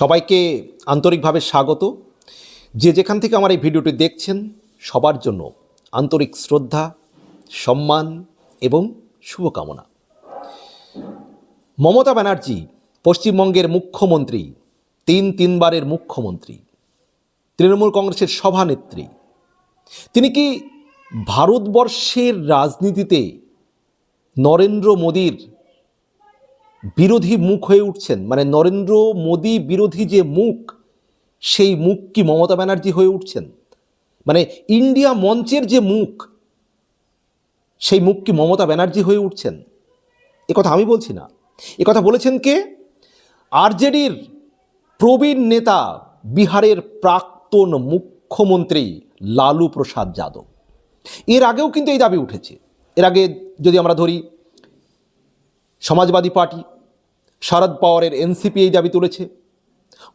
সবাইকে আন্তরিকভাবে স্বাগত। যে যেখান থেকে আমার এই ভিডিওটি দেখছেন, সবার জন্য আন্তরিক শ্রদ্ধা, সম্মান এবং শুভকামনা। মমতা ব্যানার্জি, পশ্চিমবঙ্গের মুখ্যমন্ত্রী, তিন তিনবারের মুখ্যমন্ত্রী, তৃণমূল কংগ্রেসের সভানেত্রী। তিনি কি ভারতবর্ষের রাজনীতিতে নরেন্দ্র মোদীর বিরোধী মুখ হয়ে উঠছেন। মানে নরেন্দ্র মোদী বিরোধী যে মুখ, সেই মুখ কি মমতা ব্যানার্জি হয়ে উঠছেন? মানে ইন্ডিয়া মঞ্চের যে মুখ, সেই মুখ কি মমতা ব্যানার্জি হয়ে উঠছেন? কথা আমি বলছি না। কথা বলেছেন কে? আরজেডির প্রবীণ নেতা, বিহারের প্রাক্তন মুখ্যমন্ত্রী লালু প্রসাদ যাদব। এর আগেও কিন্তু এই দাবি উঠেছে। এর আগে যদি আমরা ধরি সমাজবাদী পার্টি, শরদ পাওয়ারের এনসিপি এই দাবি তুলেছে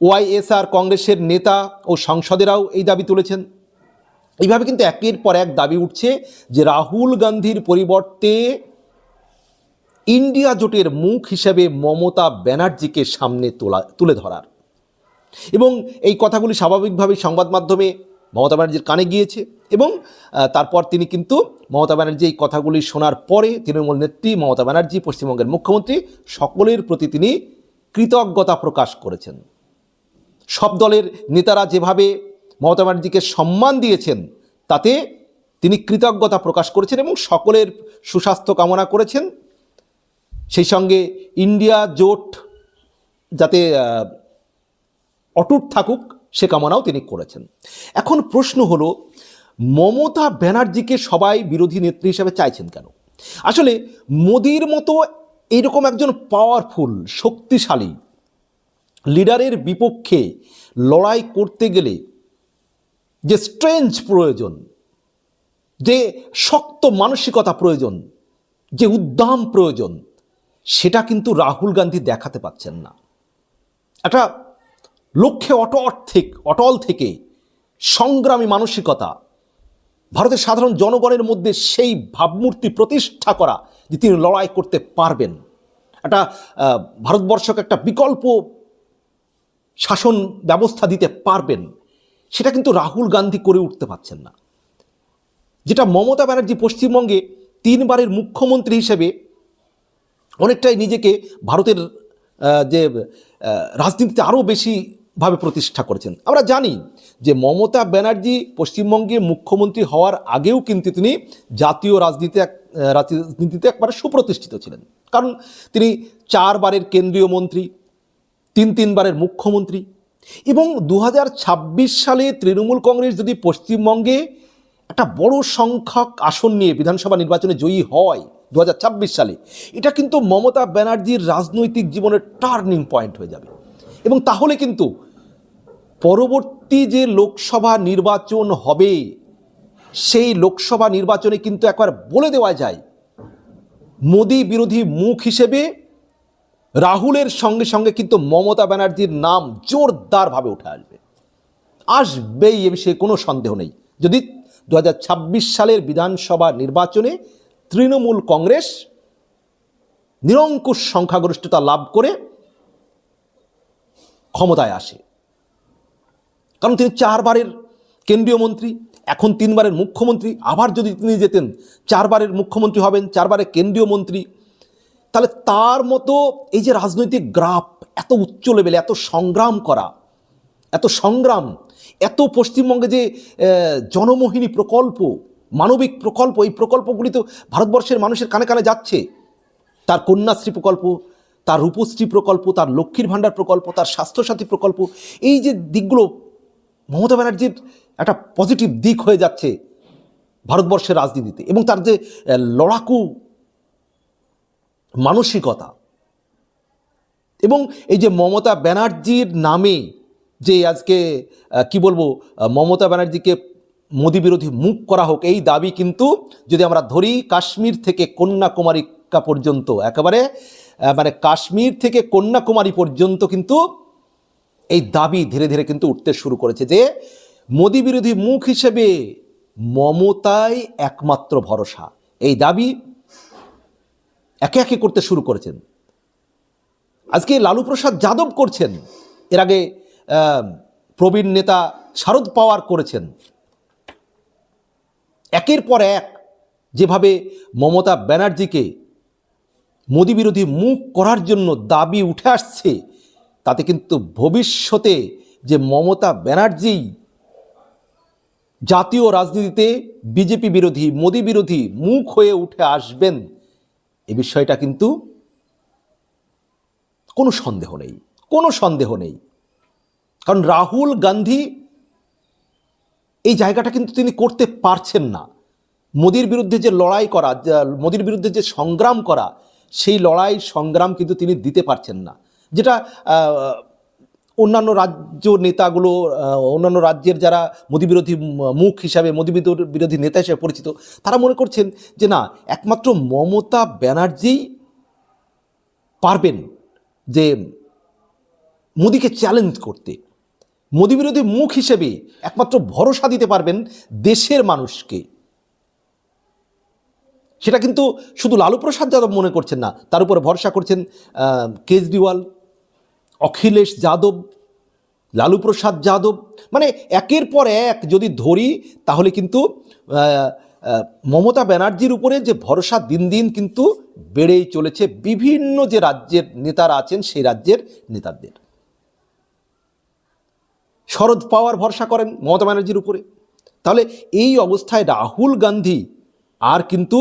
ওয়াইএসআর কংগ্রেসের নেতা ও সাংসদেরাও এই দাবি তুলেছেন। এইভাবে কিন্তু একের পর এক দাবি উঠছে যে রাহুল গান্ধীর পরিবর্তে ইন্ডিয়া জোটের মুখ হিসেবে মমতা ব্যানার্জিকে সামনে তোলা, তুলে ধরার। এবং এই কথাগুলি স্বাভাবিকভাবেই সংবাদ মাধ্যমে মমতা ব্যানার্জির কানে গিয়েছে এবং তারপর তিনি কিন্তু মমতা ব্যানার্জি এই কথাগুলি শোনার পরে তৃণমূল নেত্রী মমতা ব্যানার্জি, পশ্চিমবঙ্গের মুখ্যমন্ত্রী, সকলের প্রতি তিনি কৃতজ্ঞতা প্রকাশ করেছেন। সব দলের নেতারা যেভাবে মমতা ব্যানার্জিকে সম্মান দিয়েছেন, তাতে তিনি কৃতজ্ঞতা প্রকাশ করেছেন এবং সকলের সুস্বাস্থ্য কামনা করেছেন। সেই সঙ্গে ইন্ডিয়া জোট যাতে অটুট থাকুক সে কামনাও তিনি করেছেন। এখন প্রশ্ন হলো, মমতা ব্যানার্জিকে সবাই বিরোধী নেত্রী হিসাবে চাইছেন কেন? আসলে মোদির মতো এইরকম একজন পাওয়ারফুল শক্তিশালী লিডারের বিপক্ষে লড়াই করতে গেলে যে স্ট্রেঞ্জ প্রয়োজন, যে শক্ত মানসিকতা প্রয়োজন, যে উদ্দাম প্রয়োজন, সেটা কিন্তু রাহুল গান্ধী দেখাতে পাচ্ছেন না। একটা লক্ষ্যে অটল থেকে অটল থেকে সংগ্রামী মানসিকতা, ভারতের সাধারণ জনগণের মধ্যে সেই ভাবমূর্তি প্রতিষ্ঠা করা যে তিনি লড়াই করতে পারবেন। একটা ভারতবর্ষকে একটা বিকল্প শাসন ব্যবস্থা দিতে পারবেন, সেটা কিন্তু রাহুল গান্ধী করে উঠতে পারছেন না। যেটা মমতা ব্যানার্জি পশ্চিমবঙ্গে তিনবারের মুখ্যমন্ত্রী হিসেবে অনেকটাই নিজেকে ভারতের যে রাজনীতিতে আরও বেশিভাবে প্রতিষ্ঠা করেছেন। আমরা জানি যে মমতা ব্যানার্জি পশ্চিমবঙ্গে মুখ্যমন্ত্রী হওয়ার আগেও কিন্তু তিনি জাতীয় রাজনীতি এক রাজনীতিতে একবারে সুপ্রতিষ্ঠিত ছিলেন। কারণ তিনি চারবারের কেন্দ্রীয় মন্ত্রী, তিন তিনবারের মুখ্যমন্ত্রী এবং দু হাজার ছাব্বিশ সালে তৃণমূল কংগ্রেস যদি পশ্চিমবঙ্গে একটা বড় সংখ্যক আসন নিয়ে বিধানসভা নির্বাচনে জয়ী হয় দু হাজার ছাব্বিশ সালে, এটা কিন্তু মমতা ব্যানার্জির রাজনৈতিক জীবনের টার্নিং পয়েন্ট হয়ে যাবে। এবং তাহলে কিন্তু পরবর্তী যে লোকসভা নির্বাচন হবে, সেই লোকসভা নির্বাচনে কিন্তু একবার বলে দেওয়া যায়, মোদী বিরোধী মুখ হিসেবে রাহুলের সঙ্গে সঙ্গে কিন্তু মমতা ব্যানার্জির নাম জোরদারভাবে উঠে আসবে। আসবেই, এ বিষয়ে কোনো সন্দেহ নেই। যদি দু হাজার ছাব্বিশ সালের বিধানসভা নির্বাচনে তৃণমূল কংগ্রেস নিরঙ্কুশ সংখ্যাগরিষ্ঠতা লাভ করে ক্ষমতায় আসে কারণ তিনি চারবারের কেন্দ্রীয় মন্ত্রী, এখন তিনবারের মুখ্যমন্ত্রী, আবার যদি তিনি যেতেন, চারবারের মুখ্যমন্ত্রী হবেন, চারবারের কেন্দ্রীয় মন্ত্রী, তাহলে তার মতো এই যে রাজনৈতিক গ্রাফ, এত উচ্চ লেভেলে এত সংগ্রাম করা, এত সংগ্রাম, এত পশ্চিমবঙ্গে যে জনমোহিনী প্রকল্প, মানবিক প্রকল্প, এই প্রকল্পগুলি তো ভারতবর্ষের মানুষের কানে কানে যাচ্ছে। তার কন্যাশ্রী প্রকল্প, তার রূপশ্রী প্রকল্প, তার লক্ষ্মীর ভাণ্ডার প্রকল্প, তার স্বাস্থ্যসাথী প্রকল্প, এই যে দিকগুলো মমতা ব্যানার্জির একটা পজিটিভ দিক হয়ে যাচ্ছে ভারতবর্ষের রাজনীতিতে এবং তার যে লড়াকু মানসিকতা এবং এই যে মমতা ব্যানার্জির নামে যে আজকে কি বলব মমতা ব্যানার্জিকে মোদী বিরোধী মুখ করা হোক, এই দাবি কিন্তু যদি আমরা ধরি কাশ্মীর থেকে কন্যাকুমারিকা পর্যন্ত, একেবারে মানে কাশ্মীর থেকে কন্যাকুমারী পর্যন্ত কিন্তু এই দাবি ধীরে ধীরে কিন্তু উঠতে শুরু করেছে যে মোদী বিরোধী মুখ হিসেবে মমতাই একমাত্র ভরসা। এই দাবি একে একে করতে শুরু করেছেন। আজকে লালু প্রসাদ যাদব করছেন। এর আগে প্রবীণ নেতা শারদ পাওয়ার করেছেন। একের পর এক যেভাবে মমতা ব্যানার্জিকে মোদী বিরোধী মুখ করার জন্য দাবি উঠে আসছে তাতে কিন্তু ভবিষ্যতে যে মমতা ব্যানার্জি জাতীয় রাজনীতিতে বিজেপি বিরোধী, মোদী বিরোধী মুখ হয়ে উঠে আসবেন, এ বিষয়টা কিন্তু কোনো সন্দেহ নেই, কোনো সন্দেহ নেই। কারণ রাহুল গান্ধী এই জায়গাটা কিন্তু তিনি করতে পারছেন না। মোদির বিরুদ্ধে যে লড়াই করা মোদির বিরুদ্ধে যে সংগ্রাম করা, সেই লড়াই, সংগ্রাম কিন্তু তিনি দিতে পারছেন না। যেটা অন্যান্য রাজ্য নেতাগুলো অন্যান্য রাজ্যের যারা মোদী বিরোধী মুখ হিসাবে মোদী বিরোধী নেতা হিসেবে পরিচিত, তারা মনে করছেন যে না, একমাত্র মমতা ব্যানার্জিই পারবেন যে মোদিকে চ্যালেঞ্জ করতে। মোদী বিরোধী মুখ হিসেবে একমাত্র ভরসা দিতে পারবেন দেশের মানুষকে। সেটা কিন্তু শুধু লালু প্রসাদ যাদব মনে করছেন না, তার উপর ভরসা করছেন কেজরিওয়াল অখিলেশ যাদব লালু প্রসাদ যাদব মানে একের পর এক যদি ধরি, তাহলে কিন্তু মমতা ব্যানার্জির উপরে যে ভরসা দিন দিন কিন্তু বেড়েই চলেছে বিভিন্ন যে রাজ্যের নেতারা আছেন, সেই রাজ্যের নেতাদের। শরদ পাওয়ার ভরসা করেন মমতা ব্যানার্জির উপরে। তাহলে এই অবস্থায় রাহুল গান্ধী আর কিন্তু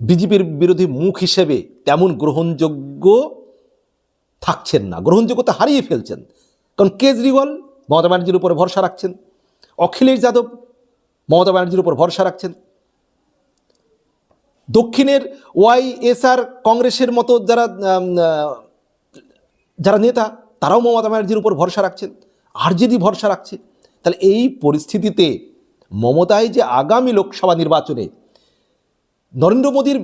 বিজেপির বিরোধী মুখ হিসেবে তেমন গ্রহণযোগ্য থাকছেন না, গ্রহণযোগ্যতা হারিয়ে ফেলছেন। কারণ কেজরিওয়াল মমতা ব্যানার্জির উপর ভরসা রাখছেন, অখিলেশ যাদব মমতা ব্যানার্জির উপর ভরসা রাখছেন। দক্ষিণের ওয়াইএসআর কংগ্রেসের মতো যারা যারা নেতা, তারাও মমতা ব্যানার্জির উপর ভরসা রাখছেন। আর যদি ভরসা রাখছে, তাহলে এই পরিস্থিতিতে মমতাই যে আগামী লোকসভা নির্বাচনে নরেন্দ্র মোদীর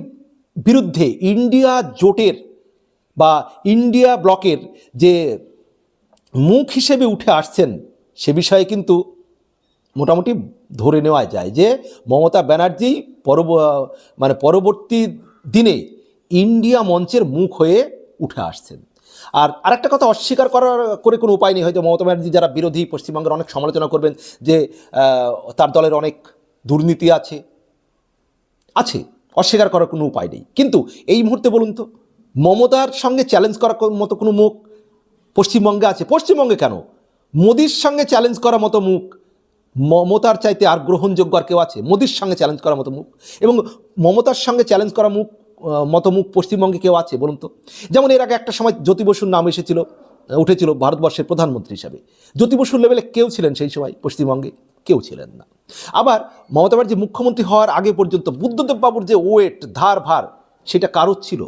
বিরুদ্ধে ইন্ডিয়া জোটের বা ইন্ডিয়া ব্লকের যে মুখ হিসেবে উঠে আসছেন সে বিষয়ে কিন্তু মোটামুটি ধরে নেওয়া যায় যে মমতা ব্যানার্জি পরব মানে পরবর্তী দিনে ইন্ডিয়া মঞ্চের মুখ হয়ে উঠে আসছেন। আর আরেকটা কথা অস্বীকার করার করে কোনো উপায় নেই, হয়তো মমতা ব্যানার্জি যারা বিরোধী পশ্চিমবঙ্গের অনেক সমালোচনা করবেন যে তার দলের অনেক দুর্নীতি আছে। আছে, অস্বীকার করার কোনো উপায় নেই। কিন্তু এই মুহূর্তে বলুন তো মমতার সঙ্গে চ্যালেঞ্জ করার মতো কোনো মুখ পশ্চিমবঙ্গে আছে? পশ্চিমবঙ্গে কেন? মোদির সঙ্গে চ্যালেঞ্জ করার মতো মুখ, মমতার চাইতে আর গ্রহণযোগ্য আর কেউ আছে? মোদির সঙ্গে চ্যালেঞ্জ করার মতো মুখ এবং মমতার সঙ্গে চ্যালেঞ্জ করা মুখ মতো মুখ পশ্চিমবঙ্গে কেউ আছে বলুন তো? যেমন এর আগে একটা সময় জ্যোতি বসুর নাম এসেছিল উঠেছিল ভারতবর্ষের প্রধানমন্ত্রী হিসাবে। জ্যোতি বসুর লেভেলে কেউ ছিলেন সেই সময় পশ্চিমবঙ্গে, কেউ ছিলেন না। আবার মমতা ব্যানার্জি মুখ্যমন্ত্রী হওয়ার আগে পর্যন্ত বুদ্ধদেব বাবুর যে ওয়েট ধার ভার সেটা কারোর ছিল?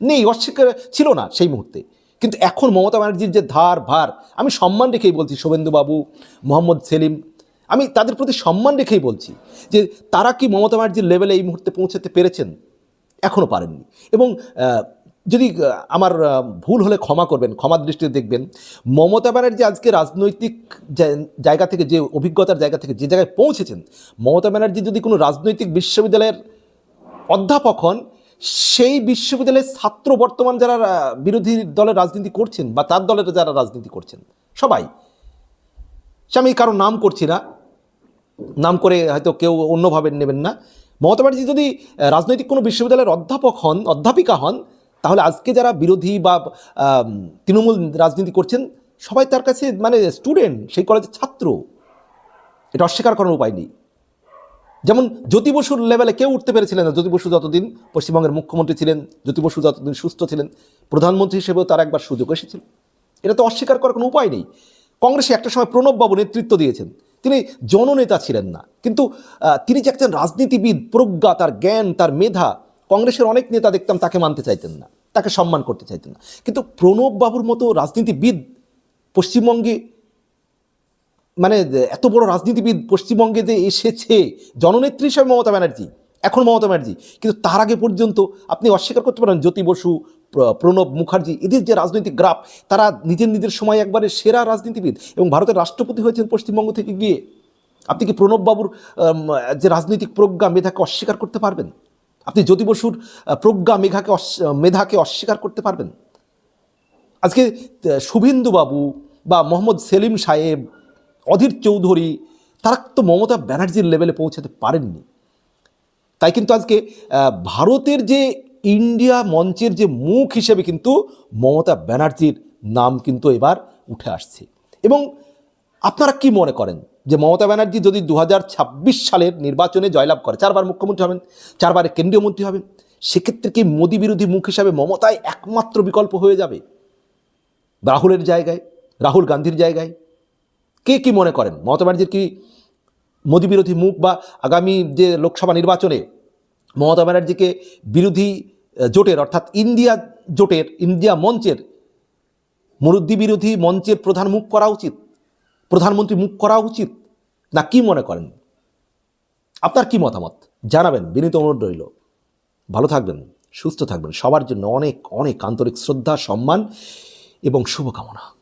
নেই, অস্বীকার ছিল না সেই মুহূর্তে। কিন্তু এখন মমতা ব্যানার্জির যে ধার, ভার, আমি সম্মান রেখেই বলছি, শোভেন্দুবাবু, মোহাম্মদ সেলিম, আমি তাদের প্রতি সম্মান রেখেই বলছি যে তারা কি মমতা ব্যানার্জির লেভেলে এই মুহূর্তে পৌঁছাতে পেরেছেন? এখনও পারেননি। এবং যদি আমার ভুল হলে ক্ষমা করবেন, ক্ষমার দৃষ্টিতে দেখবেন, মমতা ব্যানার্জি আজকে রাজনৈতিক জায়গা থেকে যে, অভিজ্ঞতার জায়গা থেকে যে জায়গায় পৌঁছেছেন, মমতা ব্যানার্জি যদি কোনো রাজনৈতিক বিশ্ববিদ্যালয়ের অধ্যাপক হন সেই বিশ্ববিদ্যালয়ের ছাত্র বর্তমান যারা বিরোধী দলের রাজনীতি করছেন বা তার দলের যারা রাজনীতি করছেন, সবাই। সে আমি কারও নাম করছি না। নাম করে হয়তো কেউ অন্যভাবে নেবেন না। মমতা ব্যানার্জি যদি রাজনৈতিক কোনো বিশ্ববিদ্যালয়ের অধ্যাপক হন, অধ্যাপিকা হন, তাহলে আজকে যারা বিরোধী বা তৃণমূল রাজনীতি করছেন, সবাই তার কাছে মানে স্টুডেন্ট সেই কলেজের ছাত্র। এটা অস্বীকার করার উপায় নেই। যেমন জ্যোতি বসুর লেভেলে কেউ উঠতে পেরেছিলেন না। জ্যোতি বসু যতদিন পশ্চিমবঙ্গের মুখ্যমন্ত্রী ছিলেন, জ্যোতি বসু যতদিন সুস্থ ছিলেন, প্রধানমন্ত্রী হিসেবেও তার একবার সুযোগ এসেছিল। এটা তো অস্বীকার করার কোনো উপায় নেই। কংগ্রেসে একটা সময় প্রণববাবু নেতৃত্ব দিয়েছেন। তিনি জননেতা ছিলেন না। কিন্তু তিনি যে একজন রাজনীতিবিদ, প্রজ্ঞা, তার জ্ঞান, তার মেধা, কংগ্রেসের অনেক নেতা দেখতাম তাকে মানতে চাইতেন না, তাকে সম্মান করতে চাইতেন না। কিন্তু প্রণববাবুর মতো রাজনীতিবিদ পশ্চিমবঙ্গে মানে এত বড় রাজনীতিবিদ পশ্চিমবঙ্গে যে এসেছে, জননেত্রী হিসেবে মমতা ব্যানার্জি, এখন মমতা ব্যানার্জি, কিন্তু তার আগে পর্যন্ত আপনি অস্বীকার করতে পারেন জ্যোতি বসু প্রণব মুখার্জি, এদের যে রাজনৈতিক গ্রাফ, তারা নিজের নিজের সময় একবারে সেরা রাজনীতিবিদ এবং ভারতের রাষ্ট্রপতি হয়েছেন পশ্চিমবঙ্গ থেকে গিয়ে। আপনি কি প্রণববাবুর যে রাজনৈতিক প্রজ্ঞা মেধাকে অস্বীকার করতে পারবেন? আপনি জ্যোতি বসুর প্রজ্ঞা মেঘাকে মেধাকে অস্বীকার করতে পারবেন? আজকে শুভেন্দুবাবু বা মোহাম্মদ সেলিম সাহেব অধীর চৌধুরী, তারা তো মমতা ব্যানার্জির লেভেলে পৌঁছাতে পারেননি। তাই কিন্তু আজকে ভারতের যে ইন্ডিয়া মঞ্চের যে মুখ হিসেবে কিন্তু মমতা ব্যানার্জির নাম কিন্তু এবার উঠে আসছে। এবং আপনারা কি মনে করেন যে মমতা ব্যানার্জি যদি দু হাজার ছাব্বিশ সালের নির্বাচনে জয়লাভ করে, চারবার মুখ্যমন্ত্রী হবেন, চারবারে কেন্দ্রীয় মন্ত্রী হবেন, সেক্ষেত্রে কি মোদী বিরোধী মুখ হিসাবে মমতায় একমাত্র বিকল্প হয়ে যাবে? রাহুলের জায়গায়, রাহুল গান্ধীর জায়গায় কে কি মনে করেন? মমতা ব্যানার্জির কি মোদী বিরোধী মুখ বা আগামী যে লোকসভা নির্বাচনে মমতা ব্যানার্জিকে বিরোধী জোটের অর্থাৎ ইন্ডিয়া জোটের, ইন্ডিয়া মঞ্চের মুরুদ্দি বিরোধী মঞ্চের প্রধান মুখ করা উচিত? প্রধানমন্ত্রী মুখ করা উচিত? না কি মনে করেন? আপনার কি মতামত? জানাবেন। বিনীত অনুরোধ রইল। ভালো থাকবেন, সুস্থ থাকবেন। সবার জন্য অনেক অনেক আন্তরিক শ্রদ্ধা, সম্মান এবং শুভকামনা।